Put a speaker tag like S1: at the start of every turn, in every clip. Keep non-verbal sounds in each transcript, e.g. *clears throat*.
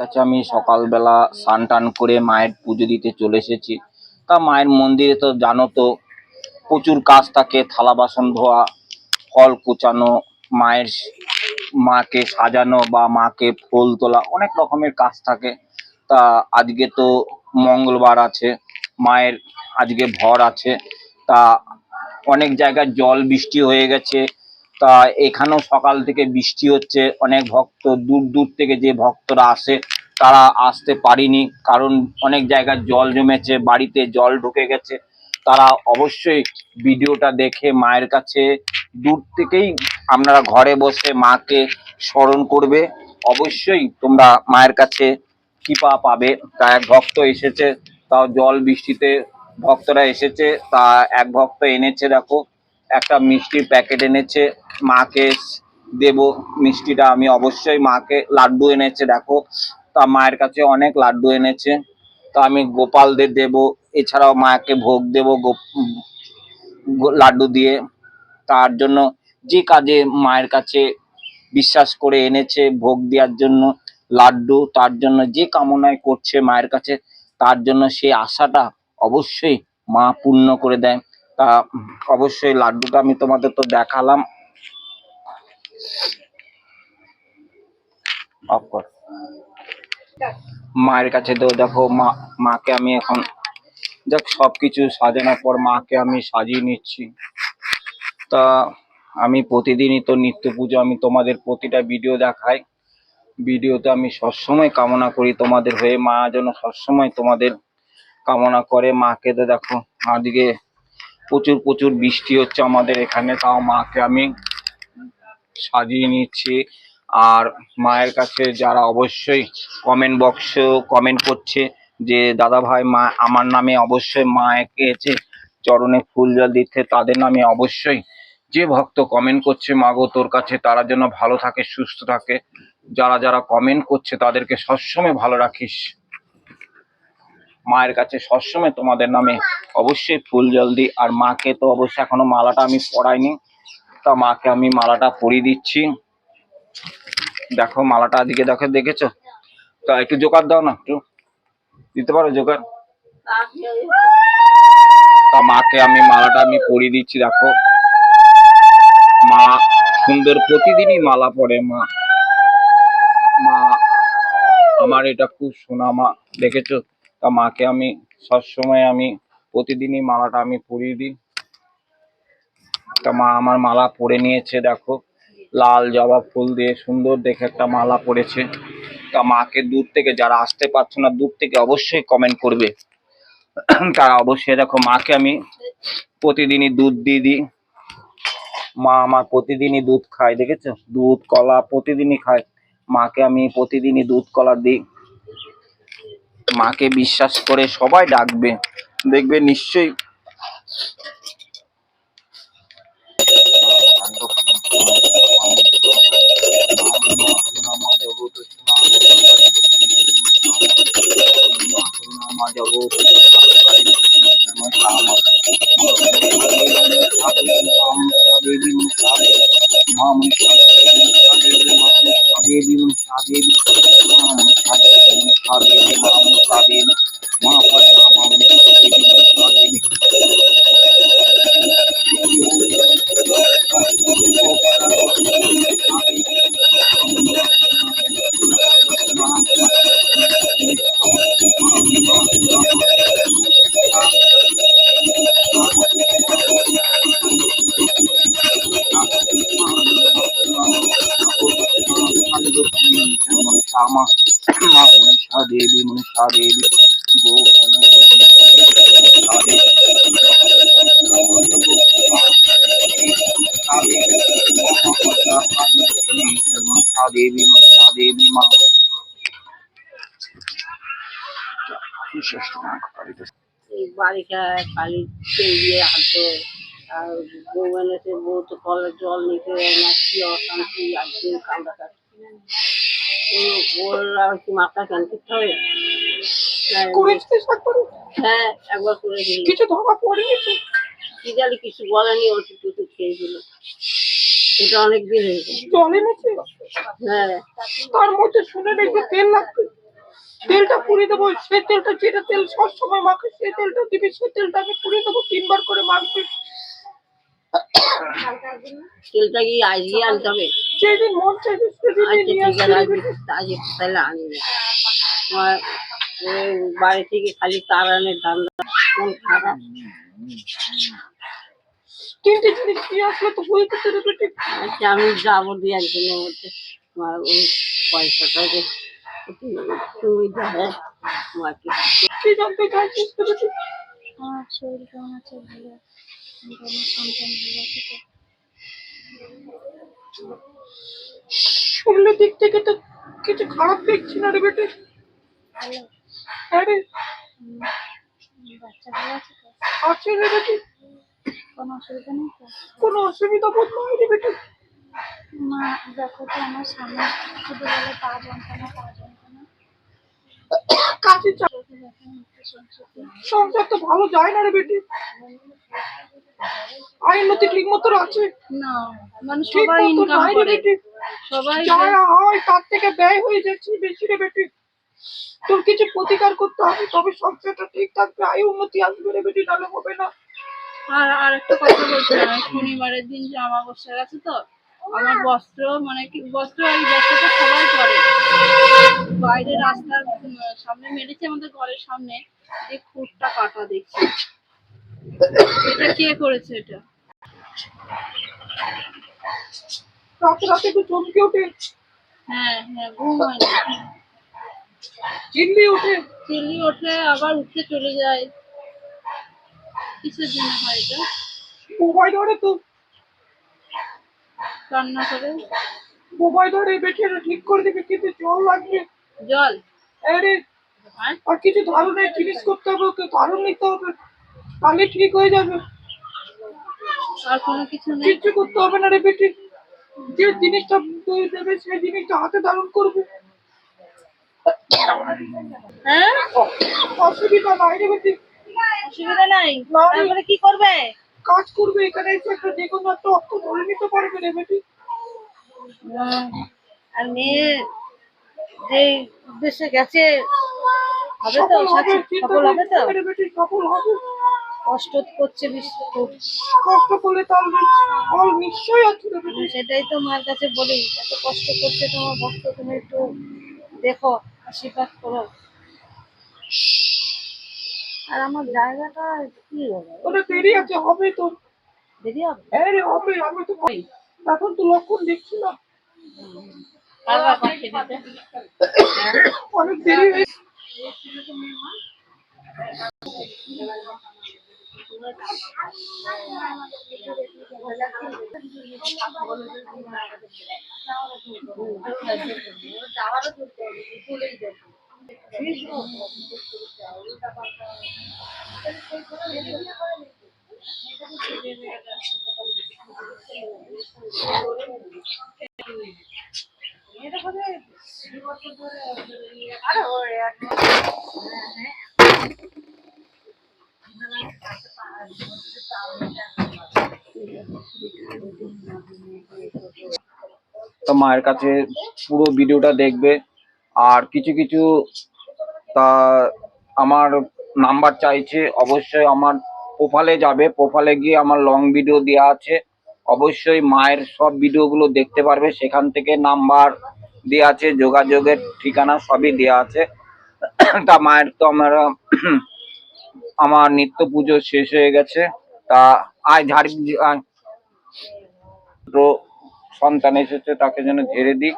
S1: কাছে আমি সকালবেলা স্নান টান করে মায়ের পুজো দিতে চলে এসেছি। তা মায়ের মন্দিরে তো জানো তো, প্রচুর কাজ থাকে, থালা বাসন ধোয়া, ফল কুচানো, মায়ের মাকে সাজানো বা মাকে ফুল তোলা অনেক রকমের কাজ থাকে। তা আজকে তো মঙ্গলবার আছে, মায়ের আজকে ভর আছে। তা অনেক জায়গায় জল বৃষ্টি হয়ে গেছে তা এখানেও সকাল থেকে বৃষ্টি হচ্ছে, অনেক ভক্ত, দূর দূর থেকে যে ভক্তরা আসে, তারা আসতে পারিনি, কারণ অনেক জায়গায় জল জমেছে, বাড়িতে জল ঢুকে গেছে। তারা অবশ্যই ভিডিওটা দেখে মায়ের কাছে দূর থেকেই আপনারা ঘরে বসে মাকে স্মরণ করবে। অবশ্যই তোমরা মায়ের কাছে কৃপা পাবে। তা এক ভক্ত এসেছে, তাও জল বৃষ্টিতে ভক্তরা এসেছে, তা এক ভক্ত এনেছে, দেখো। একটা মিষ্টির প্যাকেট এনেছে। মাকে দেব মিষ্টিটা, আমি অবশ্যই মাকে লাড্ডু এনেছে, দেখো। তা মায়ের কাছে অনেক লাড্ডু এনেছে। তা আমি গোপালদের দেব, এছাড়াও মাকে ভোগ দেব লাড্ডু দিয়ে। তার জন্য যে কাজে মায়ের কাছে বিশ্বাস করে এনেছে ভোগ দেওয়ার জন্য লাড্ডু, তার জন্য যে কামনায় করছে মায়ের কাছে, তার জন্য সেই আশাটা অবশ্যই মা পূর্ণ করে দেয়। তা অবশ্যই লাড্ডুটা আমি তোমাদের তো দেখালাম। মায়ের কাছে তো দেখো, মা, মাকে আমি এখন দেখ, সবকিছু সাজানোর পর মাকে আমি সাজিয়ে নিচ্ছি। তা আমি প্রতিদিনই তো নিত্য পুজো, আমি তোমাদের প্রতিটা ভিডিও দেখাই। ভিডিওতে আমি সবসময় কামনা করি তোমাদের হয়ে, মা যেন সবসময় তোমাদের কামনা করে। মাকে তো দেখো, আজকে প্রচুর প্রচুর বৃষ্টি হচ্ছে আমাদের এখানে, তাও মাকে আমি সাজিয়ে নিচ্ছি। আর মায়ের কাছে যারা অবশ্যই কমেন্ট বক্সে কমেন্ট করছে যে, দাদা ভাই, মা, আমার নামে অবশ্যই মাকে এসে চরণে ফুল জল দিচ্ছে তাদের নামে অবশ্যই যে ভক্ত কমেন্ট করছে মাগো তোর কাছে তারা যেন ভালো থাকে, সুস্থ থাকে, যারা যারা কমেন্ট করছে, তাদেরকে সবসময় ভালো রাখিস। মায়ের কাছে সবসময় তোমাদের নামে অবশ্যই ফুল জল দিই। আর মাকে তো অবশ্যই এখনও মালাটা আমি পরাইনি। তা মাকে আমি মালাটা পরিয়ে দিচ্ছি। দেখো, মালাটা আজকে দেখো, দেখেছ? তা একটু জোগাড় দাও না, একটু। দিতে পারো জোগাড়? তা মাকে আমি মালাটা আমি পরিয়ে দিচ্ছি, দেখো। মা সুন্দর প্রতিদিনই মালা পরে, মা। মা, আমার এটা খুব সোনা, মা। দেখেছ? তা মাকে আমি সবসময় আমি প্রতিদিনই মালাটা আমি পরিয়ে দিই। তা মা আমার মালা পরে নিয়েছে, দেখো। লাল জবা ফুল দিয়ে সুন্দর দেখে একটা মালা পরেছে। তা মাকে দূর থেকে যারা আসতে পারছ না, দূর থেকে অবশ্যই কমেন্ট করবে। তারা অবশ্যই দেখো, মাকে আমি প্রতিদিনই দুধ দিয়ে দিই। মা আমার প্রতিদিনই দুধ খায়, দেখেছ? দুধ, কলা প্রতিদিনই খায়। মাকে আমি প্রতিদিনই দুধ, কলা দিই। মাকে বিশ্বাস করে সবাই ডাকবে। দেখবে নিশ্চয়ই মা মনসা দেবী মনসা দেবী গো মনসা দেবী মনসা দেবী, মা
S2: বারিশায় কালি পেরিয়ে হাঁটো আর বউ এনেছে বউ কলের জল নিতে না, কি অশান্তি একদিন কামড়া কাটছে ওর মাথা কেন করতে হবে
S3: করেছিস একবারে?
S2: হ্যাঁ একবার করেছিল
S3: কিছু ধরা পড়েনি? তো?
S2: কি জানি কিছু বলেনি ওষুধ টুষুধ খেয়েছিল সেটা অনেক দিন হয়েছে
S3: জল এনেছে?
S2: হ্যাঁ।
S3: তার মধ্যে শুনে দেখবে তেল লাগবে। তেলটা পুড়িয়ে দেবো সে তেলটা যেটা তেল সবসময় মাখে সে তেলটা দিবি সে তেলটা আমি পুড়িয়ে দেবো তিনবার করে মাখবি।
S2: তেলটা কি আজকে আনতে হবে
S3: যেদিন মন চাইবে সেদিন
S2: আচ্ছা
S3: নিয়ে
S2: ঠিক
S3: আসবি
S2: আছে
S3: রে
S2: আজকে
S3: বেটি।
S2: আজকে তাহলে আনি আমার ওই বাড়ি থেকে খালি তার আনে ধান্দা কোন খারাপ
S3: তিনটে জিনিস নিয়ে আসলে তো হয়ে যেতে রে বেটি
S2: আচ্ছা আমি যাব দু একদিনের মধ্যে আমার ওই পয়সাটা যে তুমি দেবে আমাকে
S3: কি জানতে চাইছিস রে বেটি
S4: আমার শরীর কেমন আছে ভালো
S3: শরীরের দিক থেকে তো কিছু খারাপ দেখছি না রে বেটি।
S4: ভালো
S3: রে
S4: উম, বাচ্চা ভালো আছে
S3: রে বেটি।
S4: কোনো অসুবিধা নেই
S3: কোনো অসুবিধা বোধ নয় রে বেটি।
S4: মা দেখো তো আমার সামনে বলে পা যন্ত্রণা পা
S3: কাছে সংসার তো ভালো যায় না রে বেটি। আইনতি ঠিক মতো আছে।
S4: না মানে সবাই ইনকাম করে। সবাই
S3: যা হয় তার থেকে ব্যয় হয়ে যাচ্ছে বেশি রে বেটি। তোর কিছু প্রতিকার করতে হবে তবে সংসারটা ঠিক থাকবে। আয় উন্নতি আসবে রে বেটি নাহলে হবে না।
S4: আর আর একটা কথা বলছিলাম শনিবারের দিন যে আমাবস্যা আছে তো আমার বস্ত্র মানে কি বস্ত্র আর এই বস্ত্রটা সবাই পরে। বাইরে রাস্তার সামনে মেরেছে আমাদের ঘরের সামনে। যে খুঁটটা কাটা দেখছি। এটা কে করেছে এটা?
S3: রাতে রাতে একটু চমকে ওঠে।
S4: হ্যাঁ হ্যাঁ ঘুম হয় না।
S3: চিল্লি ওঠে।
S4: চিল্লি ওঠে আবার উঠতে চলে যায়। কিসের জন্য হয় এটা?
S3: মোবাইল ধরে তো।
S4: রান্না করে।
S3: মোবাইল ধরে বেঠে ঠিক করে দিবে কিন্তু জল লাগবে।
S4: জল?
S3: আরে
S4: আর
S3: আর কিছু ধরনের জিনিস করতে হবে ওকে ধারণ নিতে হবে। তাহলে ঠিক হয়ে যাবে।
S4: আর কোনো কিছু নেই?
S3: কিচ্ছু করতে হবে না রে বেটি। যে জিনিসটা দেবে সেই জিনিসটা হাতে ধারণ করবে।
S4: হ্যাঁ?
S3: অসুবিধা নাই রে বেটি।
S4: অসুবিধা নাই। তারপরে কি করবে?
S3: কাজ করবে এখানে এসে একটা যে কোনো একটা অর্থ ধরে নিতে পারবে রে বেটি।
S4: আর মেয়ে যে উদ্দেশ্যে গেছে হবে তো?
S3: সফল হবে
S4: তো?
S3: বেটি সফল হবে।
S4: কষ্ট করছে
S3: করলে তার ফল নিশ্চয়ই আছে
S4: সেটাই তো মার কাছে বলি এত কষ্ট করছে তোমার ভক্ত তুমি একটু দেখো আশীর্বাদ করো। আর আমার জায়গাটা কি হবে
S3: ওটা দেরি আছে হবে তো।
S4: দেরি হবে?
S3: হ্যাঁ রে হবে আমি তো ভাই এখন তো লক্ষণ দেখছি না।
S4: কারবার পাঠিয়ে দিতে
S3: অনেক দেরি হয়ে
S1: তো মায়ের কাছে পুরো ভিডিওটা দেখবে। আর কিছু কিছু তা আমার নাম্বার চাইছে, অবশ্যই আমার প্রোফাইলে যাবে। প্রোফাইলে গিয়ে আমার লং ভিডিও দেওয়া আছে। অবশ্যই মায়ের সব ভিডিওগুলো দেখতে পারবে। সেখান থেকে নাম্বার দেওয়া আছে, যোগাযোগের ঠিকানা সবই দেওয়া আছে। তা মায়ের তো আমার *clears throat* আমার নিত্য পুজো শেষ হয়ে গেছে। তা আয় ঝাড়ি। সন্তান এসেছে, তাকে যেন ঝেড়ে দিই।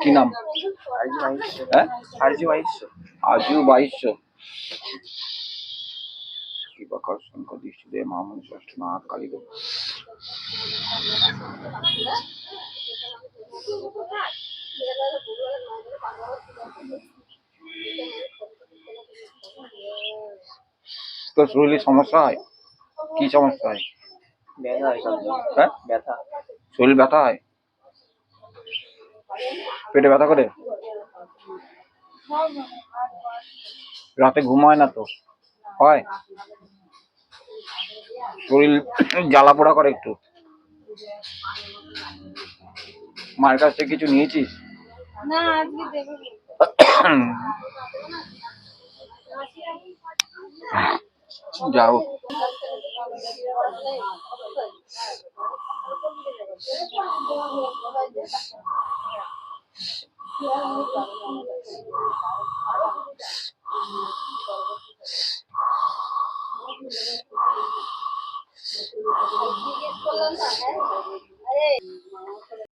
S1: কি নাম? হ্যাঁ আজু বাইশশো কৃপাকর শঙ্কর দৃষ্টিতে মামনি ষষ্ঠ নাথ কালী দেব তোর শরীরে সমস্যা হয়? কি সমস্যা হয়?
S5: হয়
S1: হ্যাঁ?
S5: ব্যথা।
S1: শরীর ব্যথা হয়? পেটে ব্যথা করে? রাতে ঘুম হয় না তো? হয়? শরীর জ্বালা পোড়া করে একটু। মায়ের কাছ থেকে কিছু নিয়েছিস?
S4: না আজকে দেবে
S1: যাও।